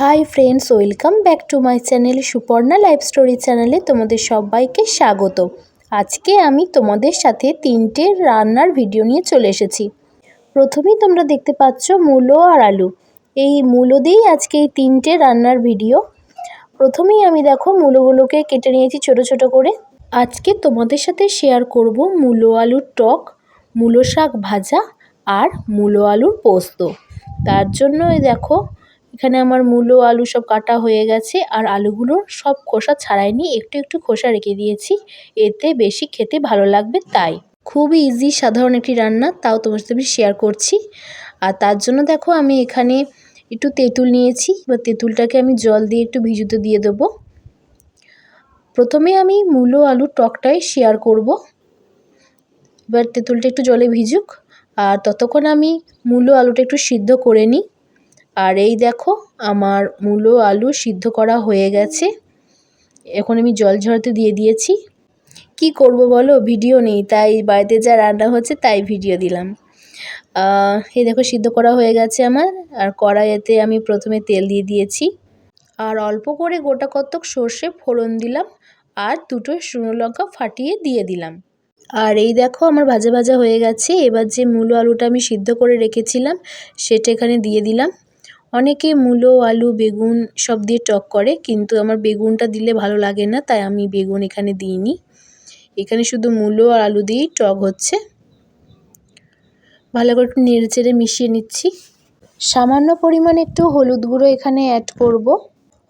Hi friends welcome back to my channel Suparna life story চ্যানেলে তোমাদের সবাইকে স্বাগত। আজকে আমি তোমাদের সাথে তিনটে রান্নার ভিডিও নিয়ে চলে এসেছি। প্রথমেই তোমরা দেখতে পাচ্ছ মূলো আর আলু। এই মূলো দিয়েই আজকে এই তিনটে রান্নার ভিডিও প্রথমেই আমি দেখো মূলোগুলোকে কেটে নিয়েছি ছোট ছোট করে। আজকে তোমাদের সাথে শেয়ার করব মূলো আলুর টক। মূলো শাক ভাজা আর মূলো আলুর পোস্ত। তার জন্য এই দেখো, এখানে আমার মূলো আলু সব কাটা হয়ে গেছে আর আলুগুলো সব খোসা ছাড়াইনি একটু একটু খোসা রেখে দিয়েছি। এতে বেশি খেতে ভালো লাগবে তাই। খুবই ইজি সাধারণ একটি রান্না, তাও তোমার সাথে আমি শেয়ার করছি। আর তার জন্য দেখো, আমি এখানে একটু তেঁতুল নিয়েছি। এবার তেঁতুলটাকে আমি জল দিয়ে একটু ভিজুতে দিয়ে দেবো। প্রথমে আমি মূলো আলুর টকটাই শেয়ার করব। এবার তেঁতুলটা একটু জলে ভিজুক, আর ততক্ষণ আমি মূলো আলুটা একটু সিদ্ধ করে নিই। আর এই দেখো, আমার মূলো আলু সিদ্ধ করা হয়ে গেছে। এখন আমি জল ঝরাতে দিয়ে দিয়েছি। কি করব বলো? ভিডিও নেই, তাই বাড়িতে যা রান্না হচ্ছে তাই ভিডিও দিলাম। এই দেখো, সিদ্ধ করা হয়ে গেছে আমার। আর কড়াইতে আমি প্রথমে তেল দিয়ে দিয়েছি। আর অল্প করে গোটা কতক সর্ষে ফোড়ন দিলাম। আর দুটো শুকনো লঙ্কা ফাটিয়ে দিয়ে দিলাম। আর এই দেখো আমার ভাজা ভাজা হয়ে গেছে। এবার যে মূলো আলুটা আমি সিদ্ধ করে রেখেছিলাম, সেটা এখানে দিয়ে দিলাম। অনেকে মূলো, আলু, বেগুন সব দিয়ে টক করে, কিন্তু আমার বেগুনটা দিলে ভালো লাগে না, তাই আমি বেগুন এখানে দিইনি। এখানে শুধু মূলো আর আলু দিয়েই টক হচ্ছে। ভালো করে একটু নেড়ে চেড়ে মিশিয়ে নিচ্ছি। সামান্য পরিমাণে একটু হলুদ গুঁড়ো এখানে অ্যাড করব।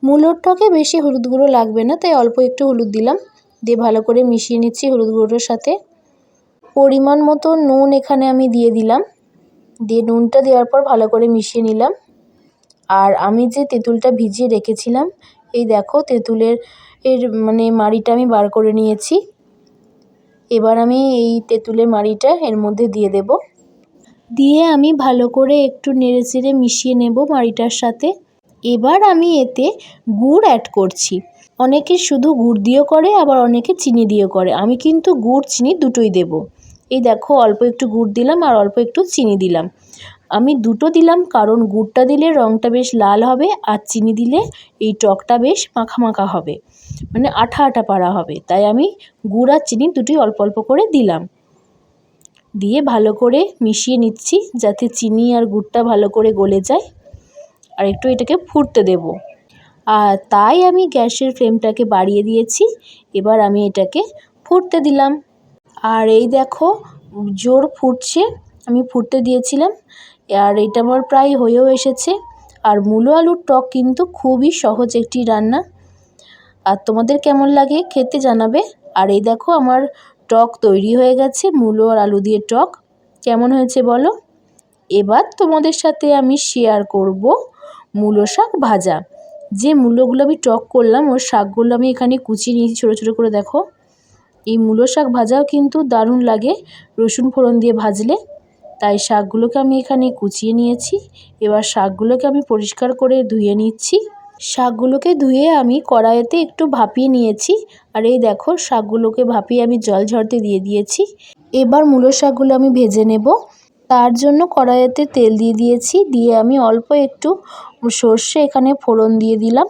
মূলোর টকে বেশি হলুদ গুঁড়ো লাগবে না, তাই অল্প একটু হলুদ দিলাম। দিয়ে ভালো করে মিশিয়ে নিচ্ছি হলুদ গুঁড়োর সাথে। পরিমাণ মতো নুন এখানে আমি দিয়ে দিলাম। দিয়ে নুনটা দেওয়ার পর ভালো করে মিশিয়ে নিলাম। আর আমি যে তেঁতুলটা ভিজিয়ে রেখেছিলাম, এই দেখো তেঁতুলের এর মানে মাড়িটা আমি বার করে নিয়েছি। এবার আমি এই তেঁতুলের মাড়িটা এর মধ্যে দিয়ে দেব। দিয়ে আমি ভালো করে একটু নেড়ে চেড়ে মিশিয়ে নেব মাড়িটার সাথে। এবার আমি এতে গুড় অ্যাড করছি। অনেকে শুধু গুড় দিয়েও করে, আবার অনেকে চিনি দিয়েও করে। আমি কিন্তু গুড়, চিনি দুটোই দেব। এই দেখো, অল্প একটু গুড় দিলাম আর অল্প একটু চিনি দিলাম। আমি দুটো দিলাম, কারণ গুড়টা দিলে রঙটা বেশ লাল হবে আর চিনি দিলে এই টকটা বেশ মাখা মাখা হবে। মানে আঠা আঠা পাড়া হবে। তাই আমি গুড় আর চিনি দুটোই অল্প অল্প করে দিলাম। দিয়ে ভালো করে মিশিয়ে নিচ্ছি, যাতে চিনি আর গুড়টা ভালো করে গলে যায়। আর একটু এটাকে ফুটতে দেব। আর তাই আমি গ্যাসের ফ্লেমটাকে বাড়িয়ে দিয়েছি। এবার আমি এটাকে ফুটতে দিলাম। আর এই দেখো, জোর ফুটছে। আমি ফুটতে দিয়েছিলাম। আর এটা আমার প্রায় হয়েও এসেছে। আর মূলো আলুর টক কিন্তু খুবই সহজ একটি রান্না। আর তোমাদের কেমন লাগে খেতে জানাবে। আর এই দেখো, আমার টক তৈরি হয়ে গেছে, মূলো আর আলু দিয়ে টক। কেমন হয়েছে বলো? এবার তোমাদের সাথে আমি শেয়ার করব মূলো শাক ভাজা। যে মূলোগুলো আমি টক করলাম, ওর শাকগুলো আমি এখানে কুচিয়ে নিয়েছি ছোটো ছোটো করে, দেখো। এই মূলো শাক ভাজাও কিন্তু দারুণ লাগে, রসুন ফোড়ন দিয়ে ভাজলে। তাই শাকগুলোকে আমি এখানে কুচিয়ে নিয়েছি। এবার শাকগুলোকে আমি পরিষ্কার করে ধুয়ে নিচ্ছি। শাকগুলোকে ধুয়ে আমি কড়াইতে একটু ভাপিয়ে নিয়েছি। আর এই দেখো, শাকগুলোকে ভাপিয়ে আমি জল ঝরতে দিয়ে দিয়েছি। এবার মূলো শাকগুলো আমি ভেজে নেব। তার জন্য কড়াইতে তেল দিয়ে দিয়েছি। দিয়ে আমি অল্প একটু সর্ষে এখানে ফোড়ন দিয়ে দিলাম।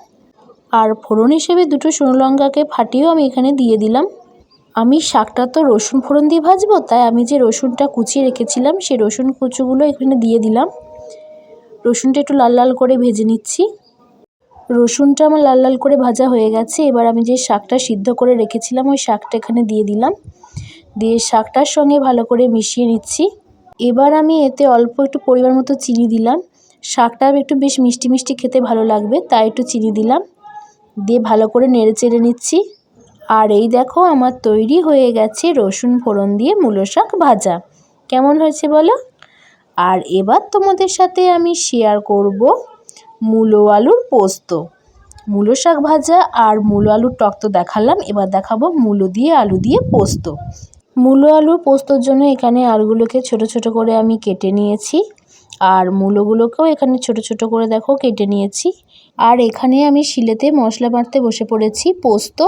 আর ফোড়ন হিসেবে দুটো শুকনো লঙ্কাকে ফাটিয়েও আমি এখানে দিয়ে দিলাম। আমি শাকটা তো রসুন ফোড়ন দিয়ে ভাজবো, তাই আমি যে রসুনটা কুচিয়ে রেখেছিলাম, সেই রসুন কুচোগুলো এখানে দিয়ে দিলাম। রসুনটা একটু লাল লাল করে ভেজে নিচ্ছি। রসুনটা আমার লাল লাল করে ভাজা হয়ে গেছে, এবার আমি যে শাকটা সিদ্ধ করে রেখেছিলাম, ওই শাকটা এখানে দিয়ে দিলাম। দিয়ে শাকটার সঙ্গে ভালো করে মিশিয়ে নিচ্ছি। এবার আমি এতে অল্প একটু পরিমাণ মতো চিনি দিলাম। শাকটা একটু বেশ মিষ্টি মিষ্টি খেতে ভালো লাগবে, তাই একটু চিনি দিলাম। দিয়ে ভালো করে নেড়ে চেড়ে নিচ্ছি। আর এই দেখো আমার তৈরি হয়ে গেছে রসুন ফোড়ন দিয়ে মূলো শাক ভাজা। কেমন হয়েছে বলো? আর এবার তোমাদের সাথে আমি শেয়ার করব মূলো আলুর পোস্ত। মূলো শাক ভাজা আর মূলো আলুর টক তো দেখালাম, এবার দেখাবো মূলো দিয়ে আলু দিয়ে পোস্ত। মূলো আলুর পোস্তর জন্য এখানে আলুগুলোকে ছোট ছোট করে আমি কেটে নিয়েছি। আর মূলোগুলোকেও এখানে ছোট ছোট করে দেখো, কেটে নিয়েছি। আর এখানে আমি শিলেতে মশলা বাটতে বসে পড়েছি, পোস্ত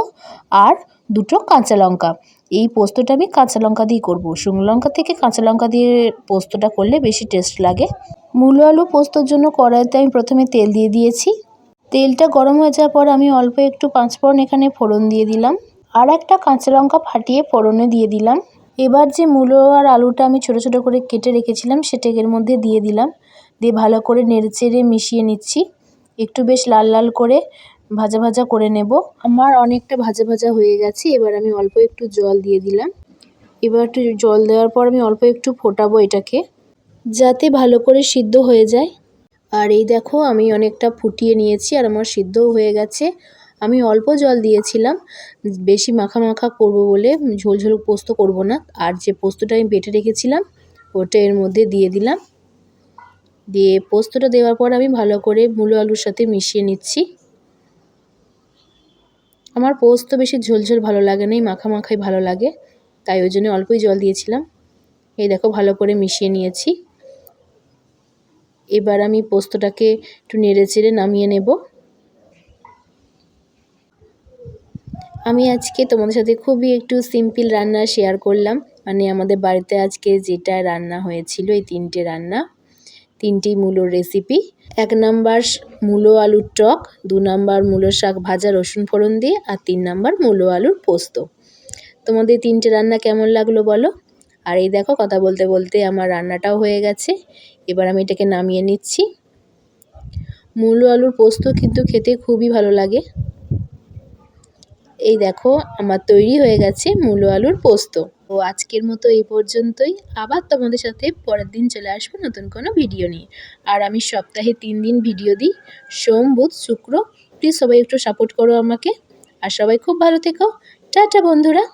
আর দুটো কাঁচা লঙ্কা। এই পোস্তটা আমি কাঁচা লঙ্কা দিয়ে করব। শুকনো লঙ্কা থেকে কাঁচা লঙ্কা দিয়ে পোস্তটা করলে বেশি টেস্ট লাগে। মূলো আলু পোস্তর জন্য কড়াইতে আমি প্রথমে তেল দিয়ে দিয়েছি। তেলটা গরম হয়ে যাওয়ার পর আমি অল্প একটু পাঁচফোড়ন এখানে ফোড়ন দিয়ে দিলাম। আর একটা কাঁচা লঙ্কা ফাটিয়ে ফোড়নে দিয়ে দিলাম। এবার যে মূলো আর আলুটা আমি ছোটো ছোটো করে কেটে রেখেছিলাম সেটা এর মধ্যে দিয়ে দিলাম। দিয়ে ভালো করে নেড়েচেড়ে মিশিয়ে নিচ্ছি। একটু বেশ লাল লাল করে ভাজা ভাজা করে নেব। আমার অনেকটা ভাজা ভাজা হয়ে গেছে, এবার আমি অল্প একটু জল দিয়ে দিলাম। এবার একটু জল দেওয়ার পর আমি অল্প একটু ফোটাবো এটাকে, যাতে ভালো করে সিদ্ধ হয়ে যায়। আর এই দেখো, আমি অনেকটা ফুটিয়ে নিয়েছি আর আমার সিদ্ধও হয়ে গেছে। আমি অল্প জল দিয়েছিলাম, বেশি মাখা মাখা করব বলে ঝোল ঝোল পোস্ত করব না। আর যে পোস্তটা আমি বেটে রেখেছিলাম, ওটা এর মধ্যে দিয়ে দিলাম। দিয়ে পোস্তটা দেওয়ার পর আমি ভালো করে মূলো আলুর সাথে মিশিয়ে নিচ্ছি। আমার পোস্ত বেশি ঝোলঝোল ভালো লাগে না, এই মাখা মাখাই ভালো লাগে, তাই ওই জন্য অল্পই জল দিয়েছিলাম। এই দেখো ভালো করে মিশিয়ে নিয়েছি। এবার আমি পোস্তটাকে একটু নেড়ে চেড়ে নামিয়ে নেব। আমি আজকে তোমাদের সাথে খুবই একটু সিম্পল রান্না শেয়ার করলাম। মানে আমাদের বাড়িতে আজকে যেটা রান্না হয়েছিল, এই তিনটে রান্না, তিনটি মূলোর রেসিপি এক নাম্বার মূলো আলুর টক, দু নাম্বার মূলো শাক ভাজা, রসুন ফোড়ন দিয়ে, আর তিন নাম্বার মূলো আলুর পোস্ত। তোমাদের তিনটে রান্না কেমন লাগল বলো? আর এই দেখো, কথা বলতে বলতে আমার রান্নাটাও হয়ে গেছে। এবার আমি এটাকে নামিয়ে নিচ্ছি। মূলো আলুর পোস্ত কিন্তু খেতে খুবই ভালো লাগে। এই দেখো, আমার তৈরি হয়ে গেছে মূলো আলুর পোস্ত। ও আজকের মতো এই পর্যন্তই। আবার তোমাদের সাথে পরের দিন চলে আসব নতুন কোনো ভিডিও নিয়ে। আর আমি সপ্তাহে তিন দিন ভিডিও দিই। সোম, বুধ, শুক্র। প্লিজ সবাই একটু সাপোর্ট করো আমাকে। আর সবাই খুব ভালো থেকো। টাটা বন্ধুরা।